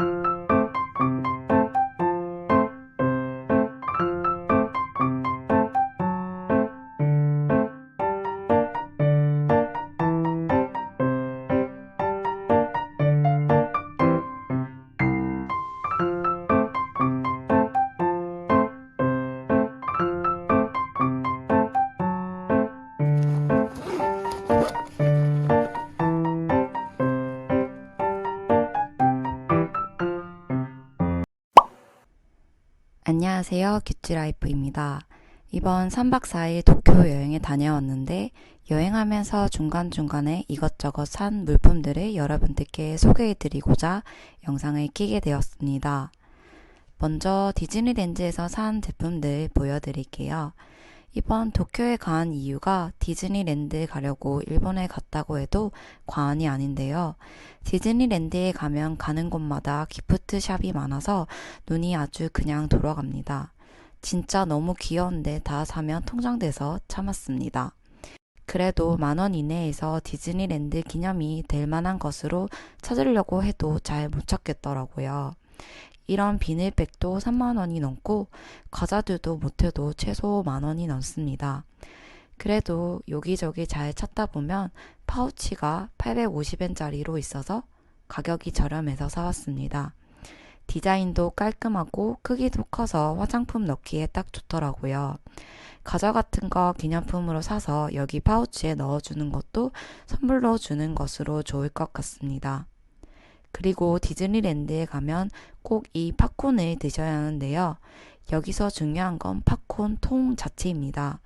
you 안녕하세요. 큐티라이프입니다. 이번 3박 4일 도쿄 여행에 다녀왔는데 여행하면서 중간중간에 이것저것 산 물품들을 여러분들께 소개해드리고자 영상을 키게 되었습니다. 먼저 디즈니랜드에서 산 제품들 보여드릴게요. 이번 도쿄에 간 이유가 디즈니랜드 가려고 일본에 갔다고 해도 과언이 아닌데요. 디즈니랜드에 가면 가는 곳마다 기프트 샵이 많아서 눈이 아주 그냥 돌아갑니다. 진짜 너무 귀여운데 다 사면 통장돼서 참았습니다. 그래도 만 원 이내에서 디즈니랜드 기념이 될 만한 것으로 찾으려고 해도 잘 못 찾겠더라고요. 이런 비닐백도 3만 원이 넘고 과자들도 못해도 최소 만 원이 넘습니다. 그래도 여기저기 잘 찾다 보면 파우치가 850엔짜리로 있어서 가격이 저렴해서 사왔습니다. 디자인도 깔끔하고 크기도 커서 화장품 넣기에 딱 좋더라고요. 과자 같은 거 기념품으로 사서 여기 파우치에 넣어주는 것도 선물로 주는 것으로 좋을 것 같습니다. 그리고 디즈니랜드에 가면 꼭 이 팝콘을 드셔야 하는데요. 여기서 중요한 건 팝콘 통 자체입니다.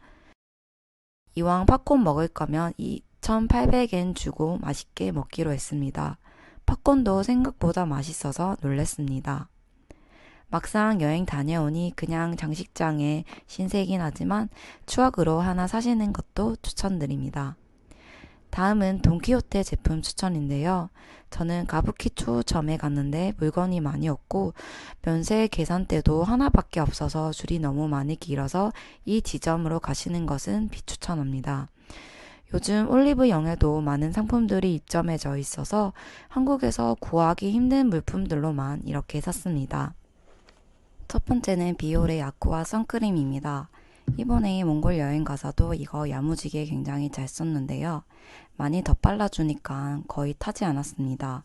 이왕 팝콘 먹을 거면 2,800엔 주고 맛있게 먹기로 했습니다. 팝콘도 생각보다 맛있어서 놀랬습니다. 막상 여행 다녀오니 그냥 장식장에 신세긴 하지만 추억으로 하나 사시는 것도 추천드립니다. 다음은 돈키호테 제품 추천인데요. 저는 가부키초 점에 갔는데 물건이 많이 없고 면세 계산대도 하나밖에 없어서 줄이 너무 많이 길어서 이 지점으로 가시는 것은 비추천합니다. 요즘 올리브영에도 많은 상품들이 입점해져 있어서 한국에서 구하기 힘든 물품들로만 이렇게 샀습니다. 첫 번째는 비올의 아쿠아 선크림입니다. 이번에 몽골 여행 가서도 이거 야무지게 굉장히 잘 썼는데요. 많이 더 빨라주니까 거의 타지 않았습니다.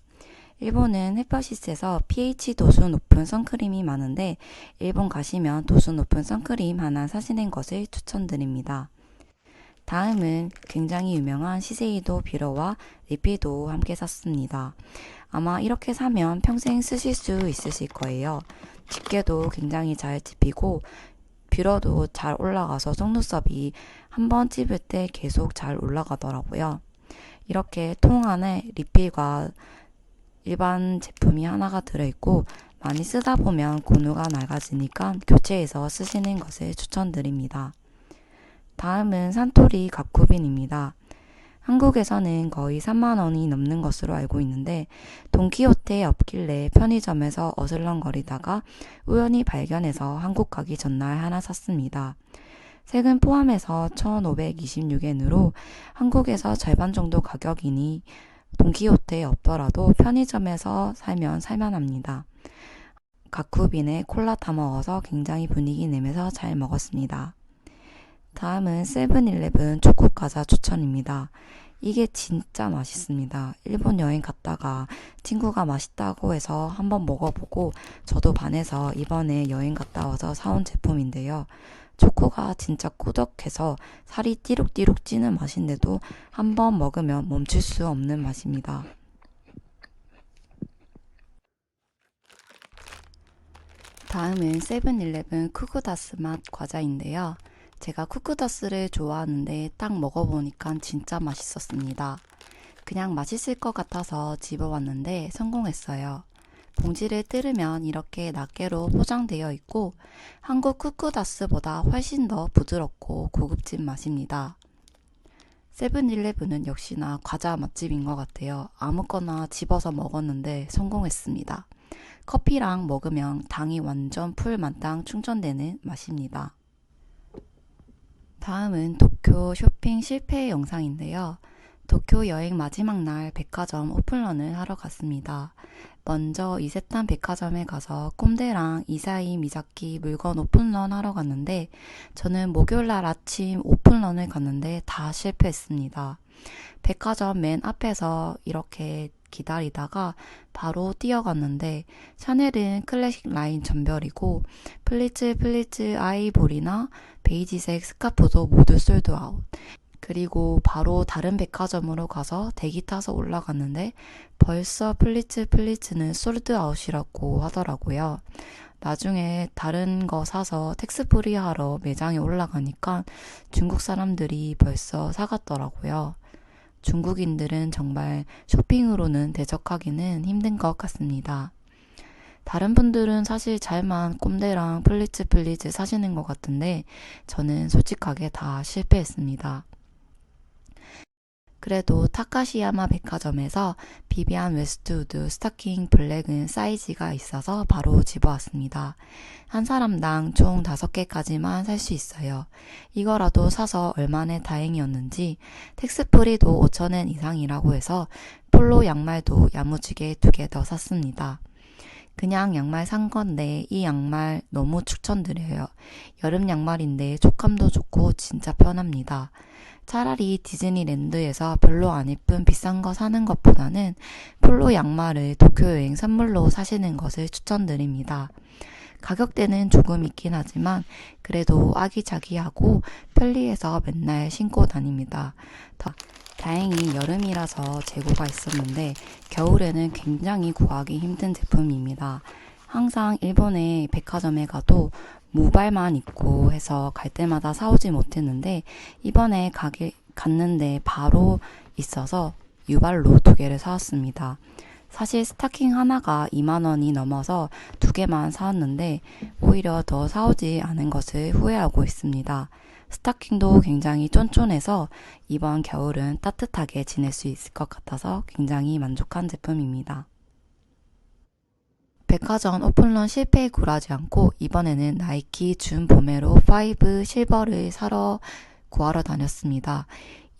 일본은 햇볕이 세서 pH 도수 높은 선크림이 많은데 일본 가시면 도수 높은 선크림 하나 사시는 것을 추천드립니다. 다음은 굉장히 유명한 시세이도 비러와 리피도 함께 샀습니다. 아마 이렇게 사면 평생 쓰실 수 있으실 거예요. 집게도 굉장히 잘 집히고 뷰러도 잘 올라가서 속눈썹이 한 번 찝을 때 계속 잘 올라가더라고요. 이렇게 통 안에 리필과 일반 제품이 하나가 들어있고 많이 쓰다 보면 고누가 낡아지니까 교체해서 쓰시는 것을 추천드립니다. 다음은 산토리 갑쿠빈입니다. 한국에서는 거의 3만 원이 넘는 것으로 알고 있는데 돈키호테에 없길래 편의점에서 어슬렁거리다가 우연히 발견해서 한국 가기 전날 하나 샀습니다. 세금 포함해서 1,526엔으로 한국에서 절반 정도 가격이니 돈키호테에 없더라도 편의점에서 살면 살만합니다. 가쿠빈에 콜라 타 먹어서 굉장히 분위기 내면서 잘 먹었습니다. 다음은 세븐일레븐 초코 과자 추천입니다. 이게 진짜 맛있습니다. 일본 여행 갔다가 친구가 맛있다고 해서 한번 먹어보고 저도 반해서 이번에 여행 갔다 와서 사온 제품인데요. 초코가 진짜 꾸덕해서 살이 띠룩띠룩 찌는 맛인데도 한번 먹으면 멈출 수 없는 맛입니다. 다음은 세븐일레븐 쿠쿠다스 맛 과자인데요. 제가 쿠쿠다스를 좋아하는데 딱 먹어보니까 진짜 맛있었습니다. 그냥 맛있을 것 같아서 집어왔는데 성공했어요. 봉지를 뜯으면 이렇게 낱개로 포장되어 있고 한국 쿠쿠다스보다 훨씬 더 부드럽고 고급진 맛입니다. 세븐일레븐은 역시나 과자 맛집인 것 같아요. 아무거나 집어서 먹었는데 성공했습니다. 커피랑 먹으면 당이 완전 풀 만땅 충전되는 맛입니다. 다음은 도쿄 쇼핑 실패 영상인데요. 도쿄 여행 마지막 날 백화점 오픈런을 하러 갔습니다. 먼저 이세탄 백화점에 가서 꼼데랑 이사이 미자키 물건 오픈런 하러 갔는데 저는 목요일 날 아침 오픈런을 갔는데 다 실패했습니다. 백화점 맨 앞에서 이렇게 기다리다가 바로 뛰어갔는데 샤넬은 클래식 라인 전별이고 플리츠 플리츠 아이보리나 베이지색 스카프도 모두 솔드아웃. 그리고 바로 다른 백화점으로 가서 대기 타서 올라갔는데 벌써 플리츠 플리츠는 솔드아웃이라고 하더라고요. 나중에 다른 거 사서 텍스프리 하러 매장에 올라가니까 중국 사람들이 벌써 사갔더라고요. 중국인들은 정말 쇼핑으로는 대적하기는 힘든 것 같습니다. 다른 분들은 사실 잘만 꼼데랑 플리츠 플리즈 사시는 것 같은데 저는 솔직하게 다 실패했습니다. 그래도 타카시야마 백화점에서 비비안 웨스트우드 스타킹 블랙은 사이즈가 있어서 바로 집어왔습니다. 한 사람당 총 5개까지만 살 수 있어요. 이거라도 사서 얼마나 다행이었는지 텍스프리도 5천엔 이상이라고 해서 폴로 양말도 야무지게 두 개 더 샀습니다. 그냥 양말 산 건데 이 양말 너무 추천드려요. 여름 양말인데 촉감도 좋고 진짜 편합니다. 차라리 디즈니랜드에서 별로 안 예쁜 비싼 거 사는 것보다는 폴로 양말을 도쿄 여행 선물로 사시는 것을 추천드립니다. 가격대는 조금 있긴 하지만 그래도 아기자기하고 편리해서 맨날 신고 다닙니다. 다, 다행히 여름이라서 재고가 있었는데 겨울에는 굉장히 구하기 힘든 제품입니다. 항상 일본의 백화점에 가도 모발만 있고 해서 갈 때마다 사오지 못했는데 이번에 가게 갔는데 바로 있어서 유발로 두 개를 사왔습니다. 사실 스타킹 하나가 2만 원이 넘어서 두 개만 사왔는데 오히려 더 사오지 않은 것을 후회하고 있습니다. 스타킹도 굉장히 쫀쫀해서 이번 겨울은 따뜻하게 지낼 수 있을 것 같아서 굉장히 만족한 제품입니다. 백화점 오픈런 실패에 굴하지 않고 이번에는 나이키 준 봄에로 5 실버를 사러 구하러 다녔습니다.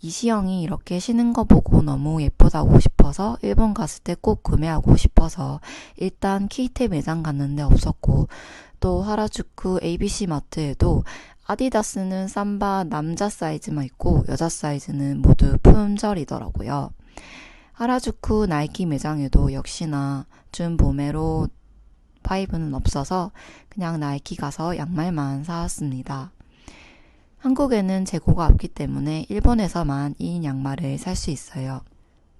이시영이 이렇게 신은 거 보고 너무 예쁘다고 싶어서 일본 갔을 때 꼭 구매하고 싶어서 일단 키이테 매장 갔는데 없었고 또 하라주쿠 ABC 마트에도 아디다스는 삼바 남자 사이즈만 있고 여자 사이즈는 모두 품절이더라고요. 하라주쿠 나이키 매장에도 역시나 준 봄에로 5는 없어서 그냥 나이키 가서 양말만 사왔습니다. 한국에는 재고가 없기 때문에 일본에서만 이 양말을 살 수 있어요.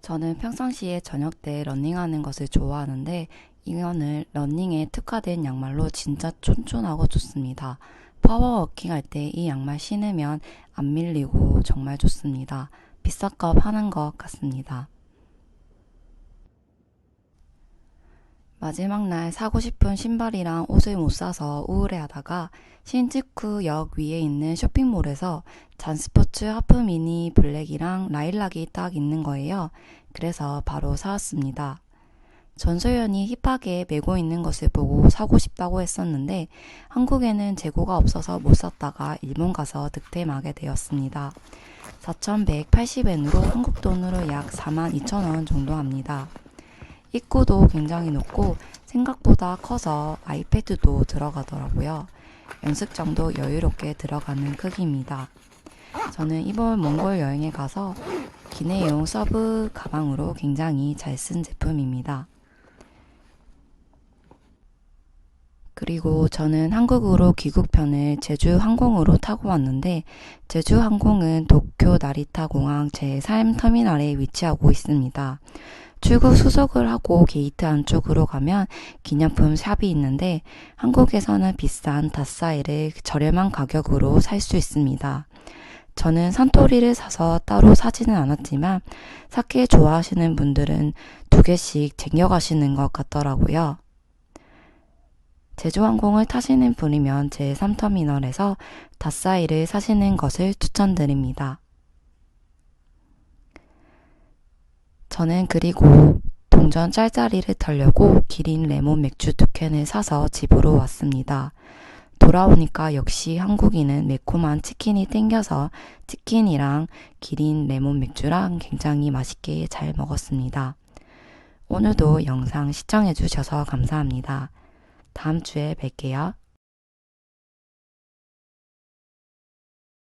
저는 평상시에 저녁 때 러닝하는 것을 좋아하는데 이거는 러닝에 특화된 양말로 진짜 쫀쫀하고 좋습니다. 파워워킹 할 때 이 양말 신으면 안 밀리고 정말 좋습니다. 비싼값 하는 것 같습니다. 마지막 날 사고 싶은 신발이랑 옷을 못 사서 우울해하다가 신즈쿠 역 위에 있는 쇼핑몰에서 잔스포츠 하프 미니 블랙이랑 라일락이 딱 있는 거예요. 그래서 바로 사왔습니다. 전소연이 힙하게 메고 있는 것을 보고 사고 싶다고 했었는데 한국에는 재고가 없어서 못 샀다가 일본 가서 득템하게 되었습니다. 4,180엔으로 한국 돈으로 약 42,000원 정도 합니다. 입구도 굉장히 높고 생각보다 커서 아이패드도 들어가더라고요. 연습장도 여유롭게 들어가는 크기입니다. 저는 이번 몽골 여행에 가서 기내용 서브 가방으로 굉장히 잘 쓴 제품입니다. 그리고 저는 한국으로 귀국편을 제주 항공으로 타고 왔는데 제주 항공은 도쿄 나리타 공항 제3 터미널에 위치하고 있습니다. 출국 수속을 하고 게이트 안쪽으로 가면 기념품 샵이 있는데 한국에서는 비싼 닷사이를 저렴한 가격으로 살 수 있습니다. 저는 산토리를 사서 따로 사지는 않았지만 사케 좋아하시는 분들은 두 개씩 챙겨가시는 것 같더라고요. 제주항공을 타시는 분이면 제3터미널에서 닷사이를 사시는 것을 추천드립니다. 저는 그리고 동전 짤짤이를 털려고 기린 레몬 맥주 두 캔을 사서 집으로 왔습니다. 돌아오니까 역시 한국인은 매콤한 치킨이 땡겨서 치킨이랑 기린 레몬 맥주랑 굉장히 맛있게 잘 먹었습니다. 오늘도 영상 시청해주셔서 감사합니다. 다음 주에 뵐게요.